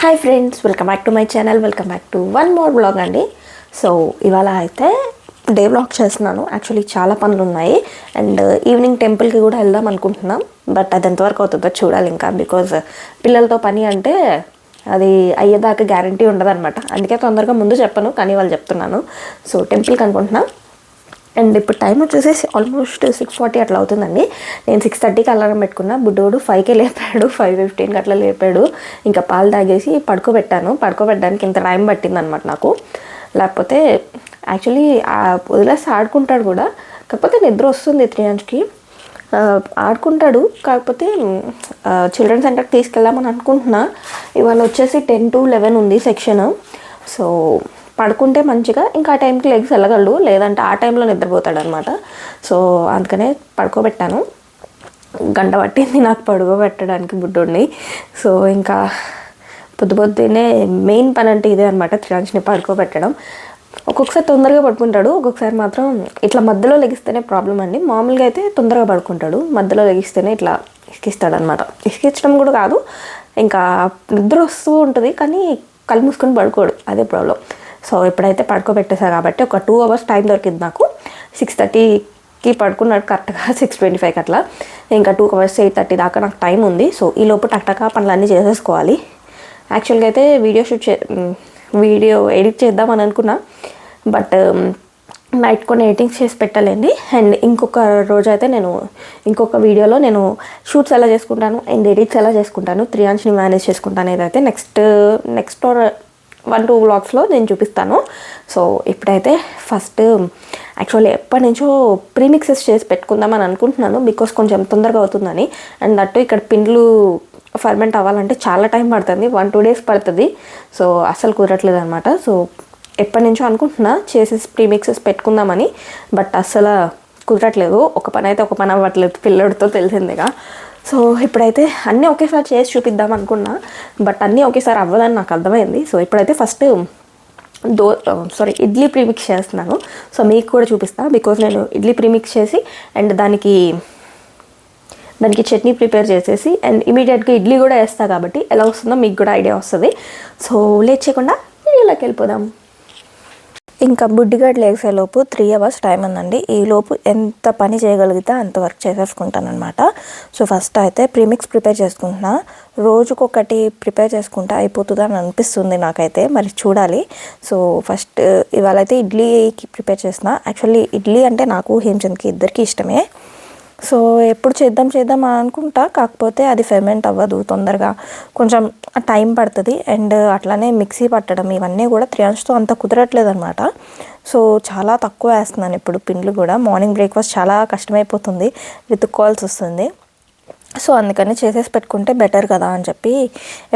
Hi friends welcome back to my channel welcome back to one more blog అండి. So ఇవాళ అయితే day blog చేస్తున్నాను. Actually చాలా పనులు ఉన్నాయి. అండ్ ఈవినింగ్ టెంపుల్కి కూడా వెళ్దాం అనుకుంటున్నాం. బట్ అది ఎంతవరకు అవుతుందో చూడాలి ఇంకా బికాజ్ uh, పిల్లలతో పని అంటే అది అయ్యేదాకా గ్యారంటీ ఉండదు అనమాట అందుకే తొందరగా ముందు చెప్పను కానీ వాళ్ళు చెప్తున్నాను. సో టెంపుల్కి అనుకుంటున్నాం. అండ్ ఇప్పుడు టైం వచ్చేసి ఆల్మోస్ట్ సిక్స్ ఫార్టీ అట్లా అవుతుందండి. నేను సిక్స్ థర్టీకి అలారం పెట్టుకున్నా. బుడ్డోడు ఫైవ్కే లేపాడు. ఫైవ్ ఫిఫ్టీన్కి అట్లా లేపాడు. ఇంకా పాలు తాగేసి పడుకోబెట్టాను. పడుకోబెట్టడానికి ఇంత టైం పట్టింది అనమాట నాకు. లేకపోతే యాక్చువల్లీ వదిలేసి ఆడుకుంటాడు కూడా. కాకపోతే నిద్ర వస్తుంది త్రియాంజ్కి. ఆ, ఆడుకుంటాడు. కాకపోతే చిల్డ్రన్ సెంటర్కి తీసుకెళ్దామని అనుకుంటున్నా. ఇవాళ వచ్చేసి టెన్ టు లెవెన్ ఉంది సెక్షన్. సో పడుకుంటే మంచిగా ఇంకా ఆ టైంకి లెగ్స్ వెళ్ళగలడు లేదంటే ఆ టైంలో నిద్రపోతాడు అనమాట సో అందుకనే పడుకోబెట్టాను. గంట పట్టింది నాకు పడుకోబెట్టడానికి బుడ్డోడిని. సో ఇంకా పొద్దు పొద్దున్నే మెయిన్ పని అంటే ఇదే అనమాట త్రియాంష్ని పడుకోబెట్టడం. ఒక్కొక్కసారి తొందరగా పడుకుంటాడు ఒక్కొక్కసారి మాత్రం ఇట్లా మధ్యలో లెగిస్తేనే ప్రాబ్లం అండి. మామూలుగా అయితే తొందరగా పడుకుంటాడు మధ్యలో లెగిస్తేనే ఇట్లా ఇసుకిస్తాడు అనమాట ఇసుకించడం కూడా కాదు ఇంకా నిద్ర వస్తూ ఉంటుంది కానీ కళ్ళు మూసుకొని పడుకోడు అదే ప్రాబ్లం. సో ఎప్పుడైతే పడుకోబెట్టేసా కాబట్టి ఒక టూ అవర్స్ టైం దొరికింది నాకు. సిక్స్ థర్టీకి పడుకున్నాడు కరెక్ట్గా సిక్స్ ట్వంటీ ఫైవ్కి అట్లా. ఇంకా టూ అవర్స్ ఎయిట్ థర్టీ దాకా నాకు టైం ఉంది. సో ఈ లోపు టక్టకా పనులన్నీ చేసేసుకోవాలి. యాక్చువల్గా అయితే వీడియో షూట్ చే వీడియో ఎడిట్ చేద్దామని అనుకున్నా. బట్ నైట్ కొన్ని ఎడిటింగ్స్ చేసి పెట్టలేండి. అండ్ ఇంకొక రోజు అయితే నేను ఇంకొక వీడియోలో నేను షూట్స్ ఎలా చేసుకుంటాను అండ్ ఎడిట్స్ ఎలా చేసుకుంటాను త్రియాంష్ని మేనేజ్ చేసుకుంటాను ఏదైతే నెక్స్ట్ నెక్స్ట్ వన్ టూ బ్లాగ్స్లో నేను చూపిస్తాను. సో ఇప్పుడైతే ఫస్ట్ యాక్చువల్లీ ఎప్పటి నుంచో ప్రీమిక్సెస్ చేసి పెట్టుకుందామని అనుకుంటున్నాను బికాస్ కొంచెం తొందరగా అవుతుందని. అండ్ దట్టు ఇక్కడ పిండ్లు ఫర్మెంట్ అవ్వాలంటే చాలా టైం పడుతుంది. వన్ టూ డేస్ పడుతుంది. సో అసలు కుదరట్లేదు అనమాట సో ఎప్పటి నుంచో అనుకుంటున్నా చేసి ప్రీమిక్సెస్ పెట్టుకుందామని. బట్ అస్సలు కుదరట్లేదు. ఒక పని అయితే ఒక పని అవ్వట్లేదు పిల్లడితో తెలిసిందిగా. సో ఇప్పుడైతే అన్నీ ఒకేసారి చేసి చూపిద్దాం అనుకున్నా బట్ అన్నీ ఒకేసారి అవ్వదని నాకు అర్థమైంది. సో ఇప్పుడైతే ఫస్ట్ దో సారీ ఇడ్లీ ప్రీమిక్స్ చేస్తున్నాను. సో మీకు కూడా చూపిస్తాను బికాజ్ నేను ఇడ్లీ ప్రీమిక్స్ చేసి అండ్ దానికి దానికి చట్నీ ప్రిపేర్ చేసేసి అండ్ ఇమీడియట్గా ఇడ్లీ కూడా వేస్తా కాబట్టి ఎలా వస్తుందో మీకు కూడా ఐడియా వస్తుంది. సో లేట్ చేయకుండా వీడియోలోకి వెళ్ళిపోదాం. ఇంకా బుడ్డిగాడు లేసేలోపు త్రీ అవర్స్ టైం ఉందండి. ఈ లోపు ఎంత పని చేయగలిగితే అంత వర్క్ చేసేసుకుంటాను అనమాట సో ఫస్ట్ అయితే ప్రీమిక్స్ ప్రిపేర్ చేసుకుంటున్నా. రోజుకొకటి ప్రిపేర్ చేసుకుంటే అయిపోతుంది అని అనిపిస్తుంది నాకైతే మరి చూడాలి. సో ఫస్ట్ ఇవాళ అయితే ఇడ్లీకి ప్రిపేర్ చేసిన యాక్చువల్లీ ఇడ్లీ అంటే నాకు హేమచంద్కి ఇద్దరికి ఇష్టమే. సో ఎప్పుడు చేద్దాం చేద్దాం అని అనుకుంటా కాకపోతే అది ఫెర్మెంట్ అవ్వదు తొందరగా. కొంచెం టైం పడుతుంది. అండ్ అట్లానే మిక్సీ పట్టడం ఇవన్నీ కూడా త్రియాంష్తో అంత కుదరట్లేదు అనమాట సో చాలా తక్కువ వేస్తున్నాను ఇప్పుడు పిండ్లు కూడా. మార్నింగ్ బ్రేక్ఫాస్ట్ చాలా కష్టమైపోతుంది. వెతుక్కోవాల్సి వస్తుంది. సో అందుకని చేసేసి పెట్టుకుంటే బెటర్ కదా అని చెప్పి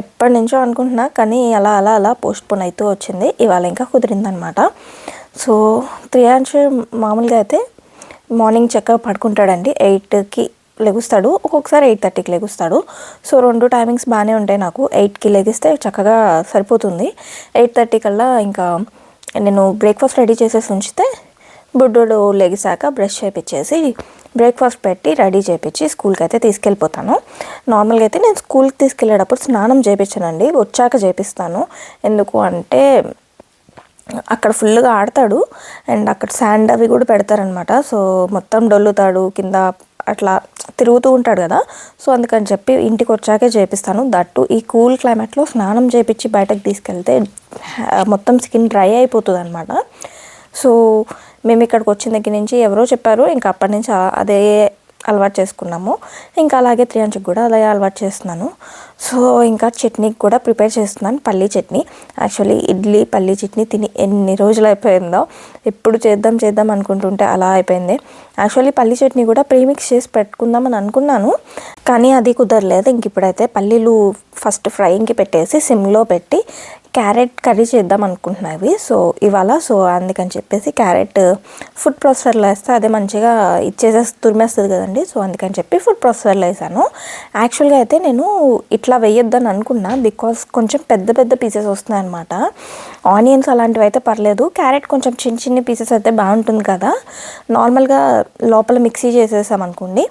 ఎప్పటి నుంచో అనుకుంటున్నా. కానీ అలా అలా అలా పోస్ట్పోన్ అవుతూ వచ్చింది. ఇవాళ ఇంకా కుదిరిందనమాట సో త్రియాంశ్ మామూలుగా అయితే మార్నింగ్ చక్కగా పడుకుంటాడండి. ఎయిట్కి లెగుస్తాడు. ఒక్కొక్కసారి ఎయిట్ థర్టీకి లెగుస్తాడు. సో రెండు టైమింగ్స్ బాగానే ఉంటాయి నాకు. ఎయిట్కి లెగిస్తే చక్కగా సరిపోతుంది. ఎయిట్ థర్టీ కల్లా ఇంకా నేను బ్రేక్ఫాస్ట్ రెడీ చేసేసి ఉంచితే బుడ్డోడు లెగిసాక బ్రష్ చేపించేసి బ్రేక్ఫాస్ట్ పెట్టి రెడీ చేయించి స్కూల్కి అయితే తీసుకెళ్ళిపోతాను. నార్మల్గా అయితే నేను స్కూల్కి తీసుకెళ్ళేటప్పుడు స్నానం చేయించానండి వచ్చాక చేపిస్తాను. ఎందుకు అంటే అక్కడ ఫుల్గా ఆడతాడు అండ్ అక్కడ శాండ్ అవి కూడా పెడతారనమాట. సో మొత్తం డొల్లుతాడు కింద అట్లా తిరుగుతూ ఉంటాడు కదా. సో అందుకని చెప్పి ఇంటికి వచ్చాకే చేపిస్తాను. దట్టు ఈ కూల్ క్లైమేట్లో స్నానం చేపించి బయటకు తీసుకెళ్తే మొత్తం స్కిన్ డ్రై అయిపోతుంది అనమాట సో మేము ఇక్కడికి వచ్చిన దగ్గర నుంచి ఎవరో చెప్పారు ఇంకా అప్పటి నుంచి అదే అలవాటు చేసుకున్నాము. ఇంకా అలాగే త్రియాంచికి కూడా అలాగే అలవాటు చేస్తున్నాను. సో ఇంకా చట్నీకి కూడా ప్రిపేర్ చేస్తున్నాను పల్లీ చట్నీ. యాక్చువల్లీ ఇడ్లీ పల్లీ చట్నీ తిని ఎన్ని రోజులు అయిపోయిందో ఎప్పుడు చేద్దాం చేద్దాం అనుకుంటుంటే అలా అయిపోయింది. యాక్చువల్లీ పల్లీ చట్నీ కూడా ప్రీమిక్స్ చేసి పెట్టుకుందామని అనుకున్నాను కానీ అది కుదరలేదు. ఇంక ఇప్పుడైతే పల్లీలు ఫస్ట్ ఫ్రైయింగ్కి పెట్టేసి సిమ్లో పెట్టి క్యారెట్ కర్రీ చేద్దాం అనుకుంటున్నవి సో ఇవాళ సో అందుకని చెప్పేసి క్యారెట్ ఫుడ్ ప్రాసెసర్లో వేస్తే అదే మంచిగా ఇచ్చేసేసి తురిమేస్తుంది కదండి. సో అందుకని చెప్పి ఫుడ్ ప్రాసెసర్లో వేసాను. యాక్చువల్గా అయితే నేను ఇట్లా వేయొద్దని అనుకున్నా బికాస్ కొంచెం పెద్ద పెద్ద పీసెస్ వస్తున్నాయి అనమాట ఆనియన్స్ అలాంటివి అయితే పర్లేదు. క్యారెట్ కొంచెం చిన్న చిన్న పీసెస్ అయితే బాగుంటుంది కదా. నార్మల్గా లోపల మిక్సీ చేసేసాం అనుకోండి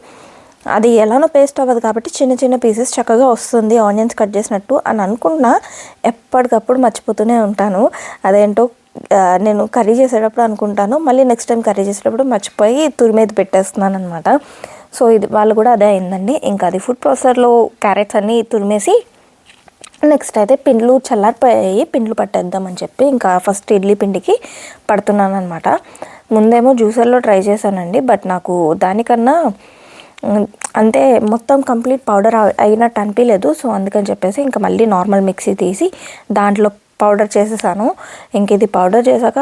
అది ఎలానో పేస్ట్ అవ్వదు కాబట్టి చిన్న చిన్న పీసెస్ చక్కగా వస్తుంది ఆనియన్స్ కట్ చేసినట్టు అని అనుకున్నా ఎప్పటికప్పుడు మర్చిపోతూనే ఉంటాను. అదేంటో నేను కర్రీ చేసేటప్పుడు అనుకుంటాను. మళ్ళీ నెక్స్ట్ టైం కర్రీ చేసేటప్పుడు మర్చిపోయి తురి మీద పెట్టేస్తున్నాను అనమాట సో ఇది వాళ్ళు కూడా అదే అయిందండి. ఇంకా అది ఫుడ్ ప్రాసెసర్లో క్యారెట్స్ అన్నీ తురిమేసి నెక్స్ట్ అయితే పిండ్లు చల్లారిపోయాయి. పిండ్లు పట్టేద్దామని చెప్పి ఇంకా ఫస్ట్ ఇడ్లీ పిండికి పడుతున్నాను అనమాట ముందేమో జ్యూసర్లో ట్రై చేశానండి బట్ నాకు దానికన్నా అంటే అంతే మొత్తం కంప్లీట్ పౌడర్ అయినట్టు అనిపించలేదు సో అందుకని చెప్పేసి ఇంకా మళ్ళీ నార్మల్ మిక్సీ తీసి దాంట్లో పౌడర్ చేసేసాను. ఇంక ఇది పౌడర్ చేశాక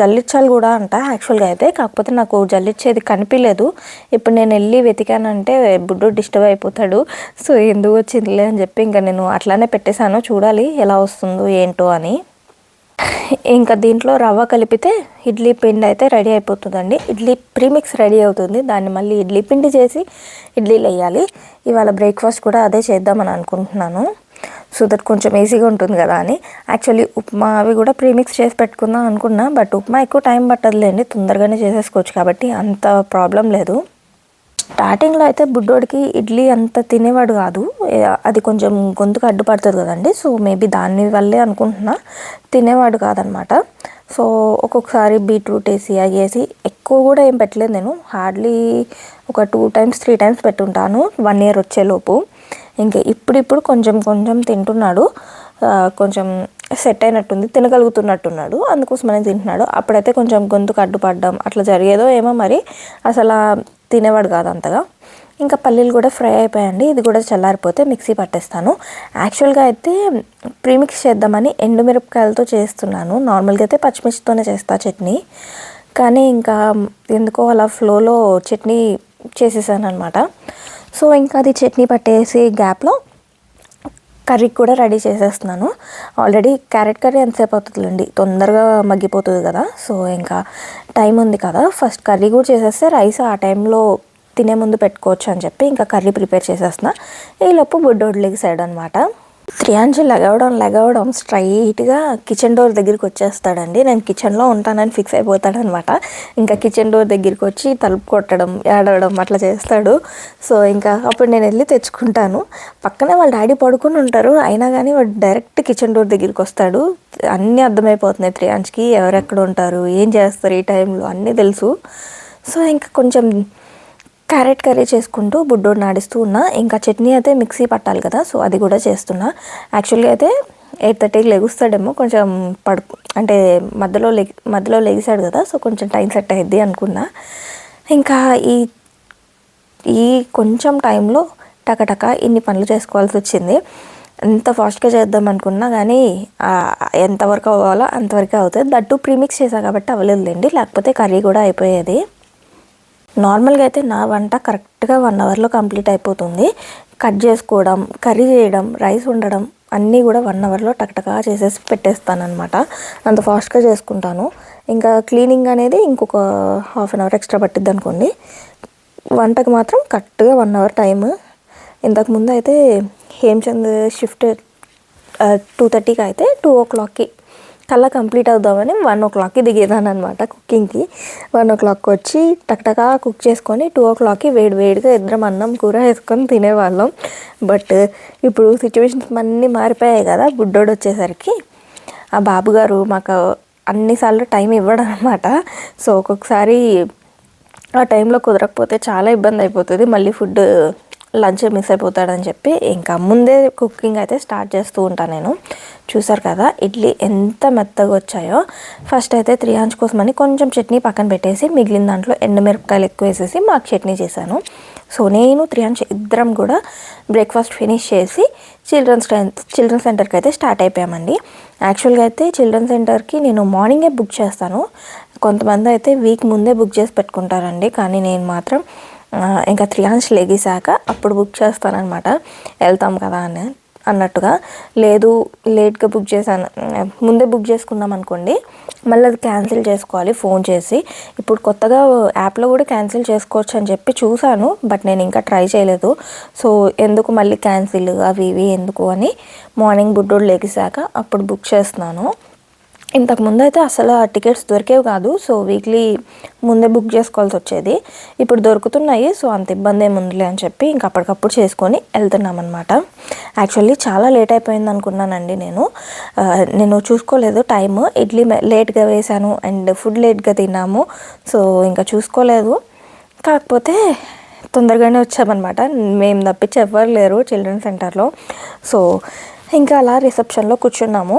జల్లిచ్చాలి కూడా అంట యాక్చువల్గా అయితే. కాకపోతే నాకు జల్లిచ్చేది కనిపించలేదు ఇప్పుడు నేను వెళ్ళి వెతికానంటే బుడ్డు డిస్టర్బ్ అయిపోతాడు. సో ఎందుకు వచ్చిందిలే అని చెప్పి ఇంకా నేను అట్లానే పెట్టేశాను. చూడాలి ఎలా వస్తుందో ఏంటో అని. ఇంకా దీంట్లో రవ్వ కలిపితే ఇడ్లీ పిండి అయితే రెడీ అయిపోతుందండి. ఇడ్లీ ప్రీమిక్స్ రెడీ అవుతుంది. దాన్ని మళ్ళీ ఇడ్లీ పిండి చేసి ఇడ్లీలు వేయాలి. ఇవాళ బ్రేక్ఫాస్ట్ కూడా అదే చేద్దామని అనుకుంటున్నాను. సో దట్ కొంచెం ఈజీగా ఉంటుంది కదా అని. యాక్చువల్లీ ఉప్మా అవి కూడా ప్రీమిక్స్ చేసి పెట్టుకుందాం అనుకున్నా బట్ ఉప్మా ఎక్కువ టైం పట్టదులేండి తొందరగానే చేసేసుకోవచ్చు కాబట్టి అంత ప్రాబ్లం లేదు. స్టార్టింగ్లో అయితే బుడ్డోడికి ఇడ్లీ అంత తినేవాడు కాదు. అది కొంచెం గొంతుకు అడ్డుపడుతుంది కదండి సో మేబీ దాని వల్లే అనుకుంటున్నా. తినేవాడు కాదనమాట. సో ఒక్కొక్కసారి బీట్రూట్ వేసి అవి వేసి ఎక్కువ కూడా ఏం పెట్టలేదు నేను. హార్డ్లీ ఒక టూ టైమ్స్ త్రీ టైమ్స్ పెట్టుంటాను వన్ ఇయర్ వచ్చేలోపు ఇంకా ఇప్పుడిప్పుడు కొంచెం కొంచెం తింటున్నాడు. కొంచెం సెట్ అయినట్టుంది తినగలుగుతున్నట్టున్నాడు. అందుకోసమనే తింటున్నాడు. అప్పుడైతే కొంచెం గొంతుకు అడ్డుపడ్డం అట్లా జరిగేదో ఏమో మరి. అసలు తినేవాడు కాదు అంతగా. ఇంకా పల్లీలు కూడా ఫ్రై అయిపోయాయండి. ఇది కూడా చల్లారిపోతే మిక్సీ పట్టేస్తాను. యాక్చువల్గా అయితే ప్రీమిక్స్ చేద్దామని ఎండుమిరపకాయలతో చేస్తున్నాను. నార్మల్గా అయితే పచ్చిమిర్చితోనే చేస్తా చట్నీ. కానీ ఇంకా ఎందుకో అలా ఫ్లోలో చట్నీ చేసేసాను అనమాట సో ఇంకా అది చట్నీ పట్టేసి గ్యాప్లో కర్రీ కూడా రెడీ చేసేస్తున్నాను. ఆల్రెడీ క్యారెట్ కర్రీ ఎంతసేపు అవుతుందండి తొందరగా మగ్గిపోతుంది కదా. సో ఇంకా టైం ఉంది కదా. ఫస్ట్ కర్రీ కూడా చేసేస్తే రైస్ ఆ టైంలో తినే ముందు పెట్టుకోవచ్చు అని చెప్పి ఇంకా కర్రీ ప్రిపేర్ చేసేస్తున్నా. ఈలోపు బుడ్డోడు సైడ్ అనమాట త్రియాంజి లెగవడం లెగవడం స్ట్రైట్గా కిచెన్ డోర్ దగ్గరికి వచ్చేస్తాడండి. నేను కిచెన్లో ఉంటానని ఫిక్స్ అయిపోతాడనమాట. ఇంకా కిచెన్ డోర్ దగ్గరికి వచ్చి తలుపు కొట్టడం ఏడవడం అట్లా చేస్తాడు. సో ఇంకా అప్పుడు నేను వెళ్ళి తెచ్చుకుంటాను. పక్కనే వాళ్ళ డాడీ పడుకుని ఉంటారు. అయినా కానీ వాడు డైరెక్ట్ కిచెన్ డోర్ దగ్గరికి వస్తాడు అన్నీ అర్థమైపోతున్నాయి త్రియాంజ్కి ఎవరెక్కడ ఉంటారు? ఏం చేస్తారు ఈ టైంలో? అన్నీ తెలుసు. సో ఇంకా కొంచెం క్యారెట్ కర్రీ చేసుకుంటూ బుడ్డోడు నాడిస్తూ ఉన్నా. ఇంకా చట్నీ అయితే మిక్సీ పట్టాలి కదా సో అది కూడా చేస్తున్నా. యాక్చువల్గా అయితే ఎయిట్ థర్టీకి లెగుస్తాడేమో కొంచెం పడు అంటే మధ్యలో లెగ్ మధ్యలో లెగిసాడు కదా సో కొంచెం టైం సెట్ అయ్యిద్ది అనుకున్నా. ఇంకా ఈ ఈ కొంచెం టైంలో టకటక ఇన్ని పనులు చేసుకోవాల్సి వచ్చింది. ఎంత ఫాస్ట్గా చేద్దాం అనుకున్నా కానీ ఎంతవరకు అవ్వాలో అంతవరకే అవుతుంది. దట్టు ప్రీమిక్స్ చేశా కాబట్టి అవ్వలేదులేండి లేకపోతే కర్రీ కూడా అయిపోయేది. నార్మల్గా అయితే నా వంట కరెక్ట్గా వన్ అవర్లో కంప్లీట్ అయిపోతుంది. కట్ చేసుకోవడం కర్రీ చేయడం రైస్ ఉండడం అన్నీ కూడా వన్ అవర్లో టక్టకా చేసేసి పెట్టేస్తాను అంత ఫాస్ట్గా చేసుకుంటాను. ఇంకా క్లీనింగ్ అనేది ఇంకొక హాఫ్ అన్ అవర్ ఎక్స్ట్రా పట్టిద్ది అనుకోండి. వంటకి మాత్రం కరెక్ట్గా వన్ అవర్ టైం ఇంతకుముందు అయితే హేమచంద్ షిఫ్ట్ టూ థర్టీకి అయితే టూ ఓ క్లాక్కి కల్లా కంప్లీట్ అవుదామని వన్ ఓ క్లాక్కి దిగేదాను అనమాట కుకింగ్కి. వన్ ఓ క్లాక్కి వచ్చి టక్టకా కుక్ చేసుకొని టూ ఓ క్లాక్కి వేడి వేడిగా ఇద్దరం అన్నం కూర వేసుకొని తినేవాళ్ళం. బట్ ఇప్పుడు సిచ్యువేషన్స్ అన్నీ మారిపోయాయి కదా బుడ్డోడు వచ్చేసరికి. ఆ బాబుగారు మాకు అన్నిసార్లు టైం ఇవ్వడం అనమాట సో ఒక్కొక్కసారి ఆ టైంలో కుదరకపోతే చాలా ఇబ్బంది అయిపోతుంది. మళ్ళీ ఫుడ్ లంచ్ మిస్ అయిపోతాడని చెప్పి ఇంకా ముందే కుకింగ్ అయితే స్టార్ట్ చేస్తూ ఉంటాను నేను. చూసారు కదా ఇడ్లీ ఎంత మెత్తగా వచ్చాయో. ఫస్ట్ అయితే త్రియాంజ్ కోసమని కొంచెం చట్నీ పక్కన పెట్టేసి మిగిలిన దాంట్లో ఎండుమిరపకాయలు ఎక్కువ వేసేసి మాకు చట్నీ చేశాను. సో నేను త్రియాంజ్ ఇద్దరం కూడా బ్రేక్ఫాస్ట్ ఫినిష్ చేసి చిల్డ్రన్స్ చిల్డ్రన్స్ సెంటర్కి అయితే స్టార్ట్ అయిపోయామండి. యాక్చువల్గా అయితే చిల్డ్రన్స్ సెంటర్కి నేను మార్నింగే బుక్ చేస్తాను. కొంతమంది అయితే వీక్ ముందే బుక్ చేసి పెట్టుకుంటారండి కానీ నేను మాత్రం ఇంకా త్రీ అవర్స్ లెగిసాక అప్పుడు బుక్ చేస్తానన్నమాట. వెళ్తాం కదా అని అన్నట్టుగా. లేదు లేట్గా బుక్ చేశాను. ముందే బుక్ చేసుకున్నాం అనుకోండి మళ్ళీ అది క్యాన్సిల్ చేసుకోవాలి ఫోన్ చేసి. ఇప్పుడు కొత్తగా యాప్లో కూడా క్యాన్సిల్ చేసుకోవచ్చు అని చెప్పి చూశాను బట్ నేను ఇంకా ట్రై చేయలేదు. సో ఎందుకు మళ్ళీ క్యాన్సిల్ అవి ఇవి ఎందుకు అని మార్నింగ్ బుడ్డోడు లెగిసాక అప్పుడు బుక్ చేస్తున్నాను. ఇంతకు ముందు అయితే అసలు ఆ టికెట్స్ దొరికేవి కాదు. సో వీక్లీ ముందే బుక్ చేసుకోవాల్సి వచ్చేది. ఇప్పుడు దొరుకుతున్నాయి. సో అంత ఇబ్బంది ఏముందిలే ఉందిలే అని చెప్పి ఇంక అప్పటికప్పుడు చేసుకొని వెళ్తున్నాం అనమాట యాక్చువల్లీ చాలా లేట్ అయిపోయింది అనుకున్నానండి నేను. నేను చూసుకోలేదు టైము. ఇడ్లీ లేట్గా వేశాను అండ్ ఫుడ్ లేట్గా తిన్నాము. సో ఇంకా చూసుకోలేదు. కాకపోతే తొందరగానే వచ్చామన్నమాట. మేము తప్పించి ఎవ్వరు లేరు చిల్డ్రన్ సెంటర్లో. సో ఇంకా అలా రిసెప్షన్లో కూర్చున్నాము.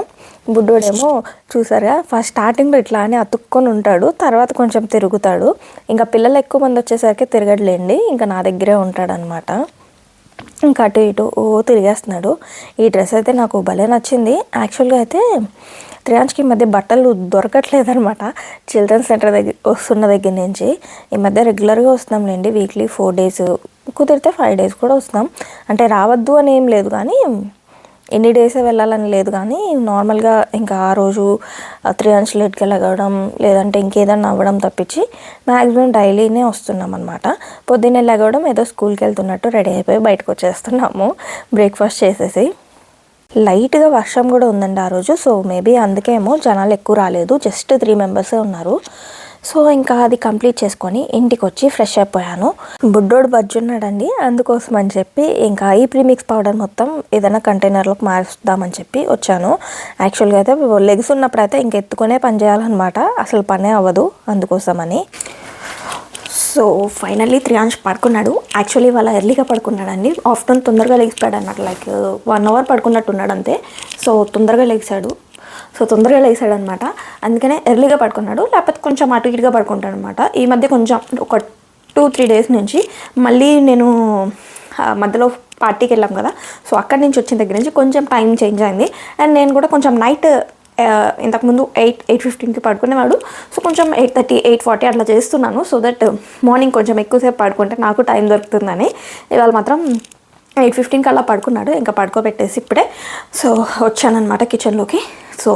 బుడ్డోడేమో చూసారా ఫస్ట్ స్టార్టింగ్లో ఇట్లా అని అతుక్కొని ఉంటాడు తర్వాత కొంచెం తిరుగుతాడు. ఇంకా పిల్లలు ఎక్కువ మంది వచ్చేసరికి తిరగట్లేండి ఇంకా నా దగ్గరే ఉంటాడనమాట. ఇంకా అటు ఇటు ఓ తిరిగేస్తున్నాడు. ఈ డ్రెస్ అయితే నాకు భలే నచ్చింది. యాక్చువల్గా అయితే త్రియాంజ్కి ఈ మధ్య బట్టలు దొరకట్లేదు అనమాట చిల్డ్రన్స్ సెంటర్ దగ్గర వస్తున్న దగ్గర నుంచి. ఈ మధ్య రెగ్యులర్గా వస్తున్నాంలేండి వీక్లీ ఫోర్ డేస్. కుదిరితే ఫైవ్ డేస్ కూడా వస్తున్నాం. అంటే రావద్దు అని ఏం లేదు కానీ ఎన్ని డేసే వెళ్ళాలని లేదు కానీ నార్మల్గా ఇంకా ఆ రోజు త్రీ అండ్స్ లేట్కి లెగవడం లేదంటే ఇంకేదన్నా అవ్వడం తప్పించి మ్యాక్సిమం డైలీనే వస్తున్నాం అనమాట పొద్దున్నే లెగవడం ఏదో స్కూల్కి వెళ్తున్నట్టు రెడీ అయిపోయి బయటకు వచ్చేస్తున్నాము. బ్రేక్ఫాస్ట్ చేసేసి. లైట్గా వర్షం కూడా ఉందండి ఆ రోజు. సో మేబీ అందుకేమో జనాలు ఎక్కువ రాలేదు. జస్ట్ త్రీ మెంబర్సే ఉన్నారు. సో ఇంకా అది కంప్లీట్ చేసుకొని ఇంటికి వచ్చి ఫ్రెష్ అయిపోయాను. బుడ్డోడు బజ్జున్నాడండి అందుకోసం అని చెప్పి ఇంకా ఈ ప్రీమిక్స్ పౌడర్ మొత్తం ఏదైనా కంటైనర్లోకి మారుస్తామని చెప్పి వచ్చాను. యాక్చువల్గా అయితే లెగ్స్ ఉన్నప్పుడు అయితే ఇంక ఎత్తుకునే పని చేయాలన్నమాట అసలు పనే అవ్వదు అందుకోసమని. సో ఫైనల్లీ త్రియాంష్ పడుకున్నాడు. యాక్చువల్లీ వాళ్ళ ఎర్లీగా పడుకున్నాడండి. ఆఫ్టర్నూన్ తొందరగా లెగిసిపోయాడు అన్నట్టు లైక్ వన్ అవర్ పడుకున్నట్టు ఉన్నాడు అంతే సో తొందరగా లెగిసాడు. సో తొందరగా లేచాడు అనమాట అందుకనే ఎర్లీగా పడుకున్నాడు. లేకపోతే కొంచెం అటు ఇటుగా పడుకుంటాడు అనమాట ఈ మధ్య కొంచెం ఒక టూ త్రీ డేస్ నుంచి మళ్ళీ నేను మధ్యలో పార్టీకి వెళ్ళాం కదా. సో అక్కడి నుంచి వచ్చిన దగ్గర నుంచి కొంచెం టైం చేంజ్ అయింది. అండ్ నేను కూడా కొంచెం నైట్ ఇంతకుముందు ఎయిట్ ఎయిట్ ఫిఫ్టీన్కి పడుకునేవాడు. సో కొంచెం ఎయిట్ థర్టీ ఎయిట్ ఫార్టీ అట్లా చేస్తున్నాను. సో దట్ మార్నింగ్ కొంచెం ఎక్కువసేపు పడుకుంటే నాకు టైం దొరుకుతుందని. ఇవాళ మాత్రం ఎయిట్ ఫిఫ్టీన్కి అలా పడుకున్నాడు. ఇంకా పడుకోబెట్టేసి ఇప్పుడే. సో వచ్చానమాట కిచెన్లోకి సో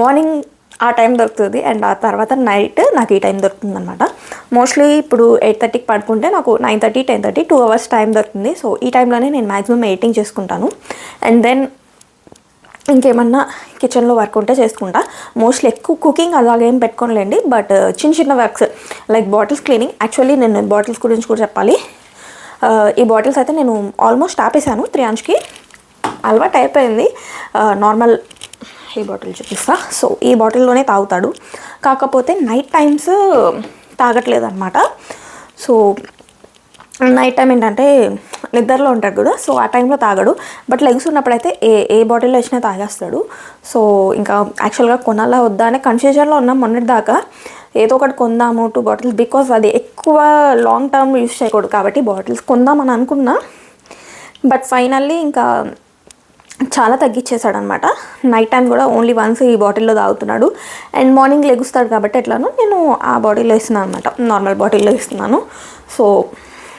మార్నింగ్ ఆ టైం దొరుకుతుంది అండ్ ఆ తర్వాత నైట్ నాకు ఈ టైం దొరుకుతుంది అనమాట మోస్ట్లీ ఇప్పుడు ఎయిట్ థర్టీకి పడుకుంటే నాకు nine thirty ten thirty two hours time దొరుకుతుంది. సో ఈ టైంలోనే నేను మ్యాక్సిమం ఎయిటింగ్ చేసుకుంటాను. అండ్ దెన్ ఇంకేమన్నా కిచెన్లో వర్క్ ఉంటే చేసుకుంటా. మోస్ట్లీ ఎక్కువ కుకింగ్ అలాగేం పెట్టుకోలేండి బట్ చిన్న చిన్న works like bottles cleaning. Actually నేను బాటిల్స్ గురించి కూడా చెప్పాలి. ఈ బాటిల్స్ అయితే నేను ఆల్మోస్ట్ ఆపేసాను త్రీ అంచ్కి అలవాటు అయిపోయింది. నార్మల్ ఈ బాటిల్ చూపిస్తా. సో ఈ బాటిల్లోనే తాగుతాడు. కాకపోతే నైట్ టైమ్స్ తాగట్లేదు అనమాట సో నైట్ టైం ఏంటంటే నిద్రలో ఉంటాడు కదా సో ఆ టైంలో తాగడు. బట్ లెగ్స్ ఉన్నప్పుడైతే ఏ ఏ బాటిల్లో వచ్చినా తాగేస్తాడు. సో ఇంకా యాక్చువల్గా కొనాలా వద్దా అనే కన్ఫ్యూజన్లో ఉన్నాం మొన్నటి దాకా ఏదో ఒకటి కొందాము టూ బాటిల్స్ బికాస్ అది ఎక్కువ లాంగ్ టర్మ్ యూస్ చేయకూడదు కాబట్టి బాటిల్స్ కొందామని అనుకున్నా. బట్ ఫైనల్లీ ఇంకా చాలా తగ్గించేశాడు అనమాట నైట్ టైం కూడా ఓన్లీ వన్స్ ఈ బాటిల్లో తాగుతున్నాడు. అండ్ మార్నింగ్ లెగుస్తాడు కాబట్టి ఎట్లానో నేను ఆ బాటిల్లో ఇస్తున్నాను అనమాట నార్మల్ బాటిల్లో ఇస్తున్నాను సో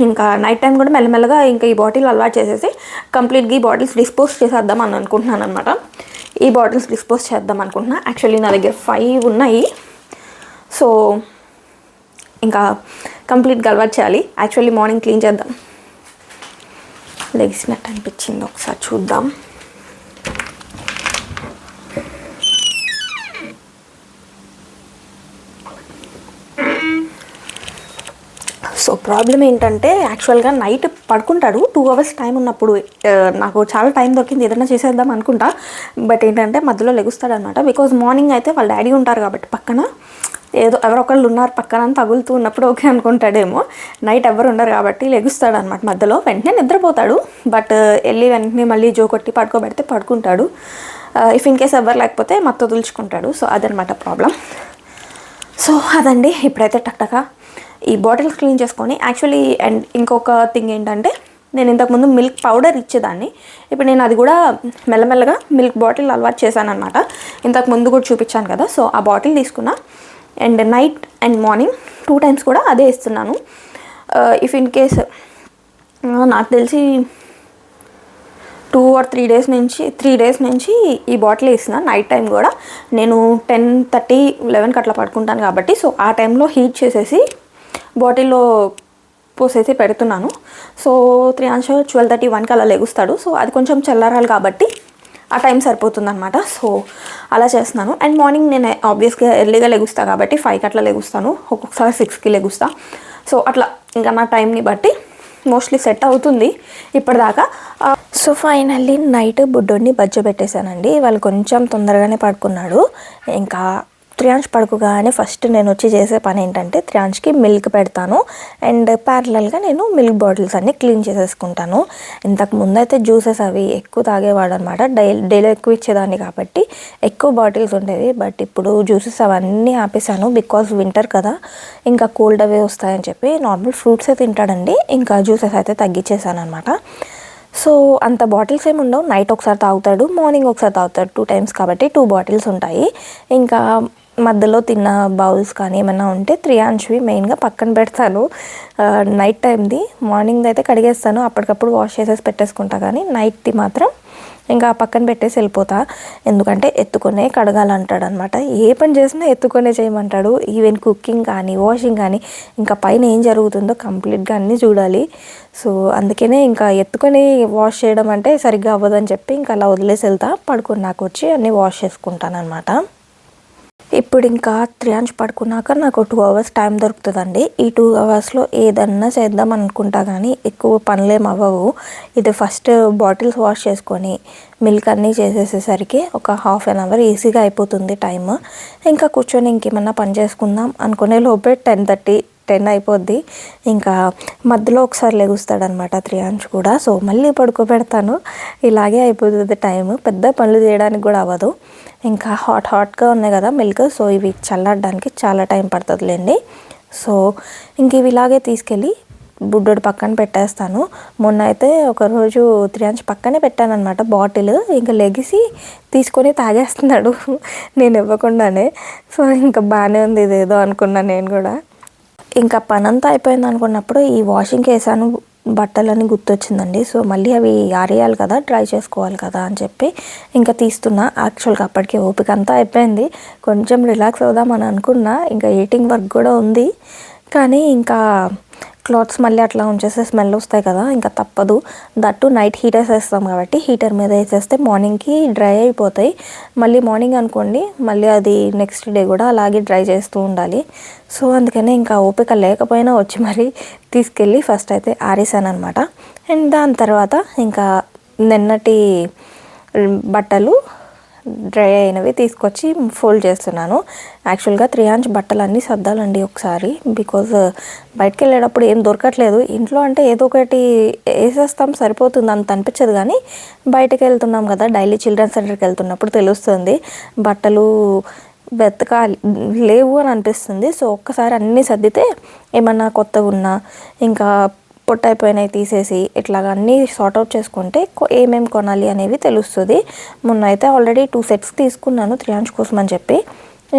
ఇంకా నైట్ టైం కూడా మెల్లమెల్లగా ఇంకా ఈ బాటిల్ అలవాటు చేసేసి కంప్లీట్గా ఈ బాటిల్స్ డిస్పోజ్ చేసేద్దాం అని అనుకుంటున్నాను అనమాట ఈ బాటిల్స్ డిస్పోజ్ చేద్దాం అనుకుంటున్నా. యాక్చువల్లీ నా దగ్గర ఫైవ్ ఉన్నాయి. సో ఇంకా కంప్లీట్గా అలవాటు చేయాలి. యాక్చువల్లీ మార్నింగ్ క్లీన్ చేద్దాం. లెగిసినట్టు అనిపించింది. ఒకసారి చూద్దాం సో ప్రాబ్లం ఏంటంటే యాక్చువల్గా నైట్ పడుకుంటాడు. టూ అవర్స్ టైం ఉన్నప్పుడు నాకు చాలా టైం దొరికింది. ఏదైనా చేసేద్దాం అనుకుంటా. బట్ ఏంటంటే మధ్యలో లెగుస్తాడనమాట బికాజ్ మార్నింగ్ అయితే వాళ్ళ డాడీ ఉంటారు కాబట్టి పక్కన. ఏదో ఎవరొకళ్ళు ఉన్నారు పక్కన తగులుతూ ఉన్నప్పుడు ఓకే అనుకుంటాడేమో. నైట్ ఎవరు ఉండరు కాబట్టి లెగుస్తాడు అనమాట మధ్యలో. వెంటనే నిద్రపోతాడు. బట్ వెళ్ళి వెంటనే మళ్ళీ జో కొట్టి పడుకోబెడితే పడుకుంటాడు. ఇఫ్ ఇన్ కేస్ ఎవరు లేకపోతే మత్తు వదులుచుకుంటాడు. సో అదనమాట ప్రాబ్లం సో అదండి. ఇప్పుడైతే టక్టక ఈ బాటిల్స్ క్లీన్ చేసుకొని యాక్చువల్లీ అండ్ ఇంకొక థింగ్ ఏంటంటే నేను ఇంతకుముందు మిల్క్ పౌడర్ ఇచ్చేదాన్ని. ఇప్పుడు నేను అది కూడా మెల్లమెల్లగా మిల్క్ బాటిల్ అలవాటు చేశాను అనమాట ఇంతకు ముందు కూడా చూపించాను కదా సో ఆ బాటిల్ తీసుకున్నా. And night and morning two times కూడా అదే ఇస్తున్నాను. ఇఫ్ ఇన్ కేస్ నాకు తెలిసి టూ ఆర్ త్రీ డేస్ నుంచి త్రీ డేస్ నుంచి ఈ బాటిల్ ఇస్తున్నా. నైట్ టైం కూడా. నేను టెన్ థర్టీ లెవెన్కి అట్లా పడుకుంటాను కాబట్టి సో ఆ టైంలో హీట్ చేసేసి బాటిల్లో పోసేసి పెడుతున్నాను. సో త్రీ అంశ ట్వెల్వ్ థర్టీ వన్కి అలా లెగుస్తాడు. సో అది కొంచెం చల్లారాలి కాబట్టి ఆ టైం సరిపోతుందనమాట సో అలా చేస్తున్నాను. అండ్ మార్నింగ్ నేను ఆబ్వియస్గా ఎర్లీగా లెగుస్తాను కాబట్టి ఫైవ్కి అట్లా లెగుస్తాను. ఒక్కొక్కసారి సిక్స్కి లెగుస్తా. సో అట్లా ఇంకా నా టైంని బట్టి మోస్ట్లీ సెట్ అవుతుంది ఇప్పటిదాకా. సో ఫైనల్లీ నైట్ బుడ్డోడిని బజ్జ పెట్టేశానండి వాళ్ళు కొంచెం తొందరగానే పడుకున్నాడు. ఇంకా త్రియాంష్ పడుకోగానే ఫస్ట్ నేను వచ్చి చేసే పని ఏంటంటే త్రియాంష్కి మిల్క్ పెడతాను. అండ్ ప్యారలల్గా నేను మిల్క్ బాటిల్స్ అన్ని క్లీన్ చేసేసుకుంటాను. ఇంతకు ముందు అయితే జ్యూసెస్ అవి ఎక్కువ తాగేవాడు అనమాట డైలీ డైలీ ఎక్కువ ఇచ్చేదాన్ని కాబట్టి ఎక్కువ బాటిల్స్ ఉండేవి. బట్ ఇప్పుడు జ్యూసెస్ అవన్నీ ఆపేసాను బికాస్ వింటర్ కదా. ఇంకా కోల్డ్ అవే వస్తాయని చెప్పి నార్మల్ ఫ్రూట్సే తింటాడండి. ఇంకా జ్యూసెస్ అయితే తగ్గించేసాను అనమాట సో అంత బాటిల్స్ ఏమి ఉండవు. నైట్ ఒకసారి తాగుతాడు మార్నింగ్ ఒకసారి తాగుతాడు. టూ టైమ్స్ కాబట్టి టూ బాటిల్స్ ఉంటాయి. ఇంకా మధ్యలో తిన్న బౌల్స్ కానీ ఏమైనా ఉంటే త్రియాంష్వి మెయిన్గా పక్కన పెడతాను నైట్ టైంది మార్నింగ్ అయితే కడిగేస్తాను. అప్పటికప్పుడు వాష్ చేసేసి పెట్టేసుకుంటా కానీ నైట్ది మాత్రం ఇంకా పక్కన పెట్టేసి వెళ్ళిపోతా. ఎందుకంటే ఎత్తుకొనే కడగాలంటాడు అనమాట ఏ పని చేసినా ఎత్తుకొనే చేయమంటాడు. ఈవెన్ కుకింగ్ కానీ వాషింగ్ కానీ ఇంకా పైన ఏం జరుగుతుందో కంప్లీట్గా అన్నీ చూడాలి. సో అందుకనే ఇంకా ఎత్తుకొని వాష్ చేయడం అంటే సరిగ్గా అవ్వదని చెప్పి ఇంకా అలా వదిలేసి వెళ్తా. పడుకుని నాకు వచ్చి అన్నీ వాష్ చేసుకుంటాను అనమాట ఇప్పుడు ఇంకా త్రియాంష్ పడుకున్నాక నాకు టూ అవర్స్ టైం దొరుకుతుందండి. ఈ టూ అవర్స్లో ఏదన్నా చేద్దాం అనుకుంటా కానీ ఎక్కువ పనులేం అవ్వవు. ఇది ఫస్ట్ బాటిల్స్ వాష్ చేసుకొని మిల్క్ అన్నీ చేసేసేసరికి ఒక హాఫ్ అన్ అవర్ ఈజీగా అయిపోతుంది టైం ఇంకా కూర్చొని ఇంకేమన్నా పని చేసుకుందాం అనుకునే లోపే టెన్ థర్టీ టెన్ అయిపోద్ది. ఇంకా మధ్యలో ఒకసారి లెగుస్తాడనమాట త్రియాంష్ కూడా. సో మళ్ళీ పడుకోబెడతాను. ఇలాగే అయిపోతుంది టైం పెద్ద పనులు చేయడానికి కూడా అవ్వదు. ఇంకా హాట్ హాట్గా ఉన్నాయి కదా మిల్క్. సో ఇవి చల్లడానికి చాలా టైం పడుతుందిలేండి. సో ఇంక ఇవి ఇలాగే తీసుకెళ్ళి బుడ్డోడు పక్కన పెట్టేస్తాను. మొన్న అయితే ఒకరోజు త్రియాంష్ పక్కనే పెట్టానమాట బాటిల్. ఇంకా లెగిసి తీసుకొని తాగేస్తున్నాడు. నేను ఇవ్వకుండానే. సో ఇంకా బాగానే ఉంది ఇదేదో అనుకున్నాను నేను కూడా. ఇంకా పనంతా అయిపోయింది అనుకున్నప్పుడు ఈ వాషింగ్కి వేసాను బట్టలని గుర్తొచ్చిందండి. సో మళ్ళీ అవి ఆరేయాలి కదా డ్రై చేసుకోవాలి కదా అని చెప్పి ఇంకా తీస్తున్నా. యాక్చువల్గా అప్పటికే ఓపిక అంతా అయిపోయింది. కొంచెం రిలాక్స్ అవుదామని అనుకున్నా. ఇంకా ఎయిటింగ్ వర్క్ కూడా ఉంది. కానీ ఇంకా క్లాత్స్ మళ్ళీ అట్లా ఉంచేస్తే స్మెల్ వస్తాయి కదా ఇంకా తప్పదు. దట్టు నైట్ హీటర్స్ వేస్తాం కాబట్టి హీటర్ మీద వేసేస్తే మార్నింగ్కి డ్రై అయిపోతాయి. మళ్ళీ మార్నింగ్ అనుకోండి మళ్ళీ అది నెక్స్ట్ డే కూడా అలాగే డ్రై చేస్తూ ఉండాలి. సో అందుకనే ఇంకా ఓపిక లేకపోయినా వచ్చి మరి తీసుకెళ్ళి ఫస్ట్ అయితే ఆరేసాను అనమాట అండ్ దాని తర్వాత ఇంకా నిన్నటి బట్టలు డ్రై అయినవి తీసుకొచ్చి ఫోల్డ్ చేస్తున్నాను. యాక్చువల్గా త్రియాంజ్ బట్టలన్నీ సర్దాలండి ఒకసారి బికాజ్ బయటకు వెళ్ళేటప్పుడు ఏం దొరకట్లేదు. ఇంట్లో అంటే ఏదో ఒకటి వేసేస్తాం సరిపోతుంది అంత అనిపించదు కానీ బయటకు వెళ్తున్నాం కదా డైలీ చిల్డ్రన్ సెంటర్కి వెళ్తున్నప్పుడు తెలుస్తుంది. బట్టలు వెతకాలి లేవు అని అనిపిస్తుంది. సో ఒక్కసారి అన్నీ సర్దితే ఏమన్నా కొత్తగా ఉన్నా ఇంకా పొట్టైపోయినాయి తీసేసి ఇట్లాగా అన్నీ సార్ట్ అవుట్ చేసుకుంటే ఏమేమి కొనాలి అనేవి తెలుస్తుంది. మొన్న అయితే ఆల్రెడీ టూ సెట్స్ తీసుకున్నాను త్రియాంష్ కోసం అని చెప్పి.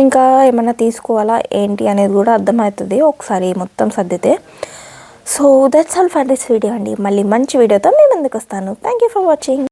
ఇంకా ఏమైనా తీసుకోవాలా ఏంటి అనేది కూడా అర్థమవుతుంది ఒకసారి మొత్తం సర్దితే. So that's all for this video అండి. మళ్ళీ మంచి వీడియోతో మేము ఎందుకు వస్తాను. Thank you for watching